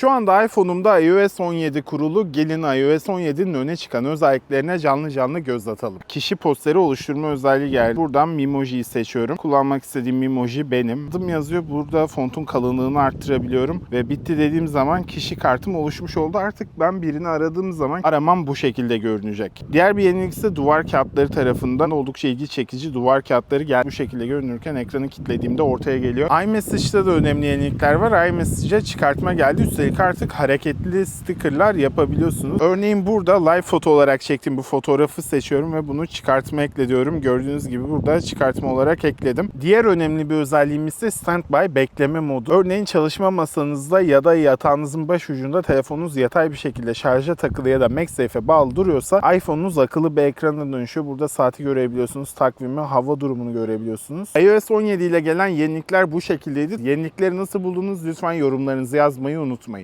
Şu anda iPhone'umda iOS 17 kurulu. Gelin iOS 17'nin öne çıkan özelliklerine canlı canlı göz atalım. Kişi posteri oluşturma özelliği geldi. Buradan Memoji'yi seçiyorum. Kullanmak istediğim Memoji benim. Adım yazıyor. Burada fontun kalınlığını arttırabiliyorum. Ve bitti dediğim zaman kişi kartım oluşmuş oldu. Artık ben birini aradığım zaman aramam bu şekilde görünecek. Diğer bir yenilik ise duvar kağıtları tarafından oldukça ilgi çekici duvar kağıtları gel bu şekilde görünürken ekranı kilitlediğimde ortaya geliyor. iMessage'da da önemli yenilikler var. iMessage'e çıkartma geldi. Üstelik artık hareketli stickerlar yapabiliyorsunuz. Örneğin burada live foto olarak çektiğim bu fotoğrafı seçiyorum ve bunu çıkartma ekle. Gördüğünüz gibi burada çıkartma olarak ekledim. Diğer önemli bir özelliğimiz ise standby bekleme modu. Örneğin çalışma masanızda ya da yatağınızın baş ucunda telefonunuz yatay bir şekilde şarja takılı ya da MagSafe'e bağlı duruyorsa iPhone'unuz akıllı bir ekrana dönüşüyor. Burada saati görebiliyorsunuz, takvimi, hava durumunu görebiliyorsunuz. iOS 17 ile gelen yenilikler bu şekildeydi. Yenilikleri nasıl buldunuz lütfen yorumlarınızı yazmayı unutmayın.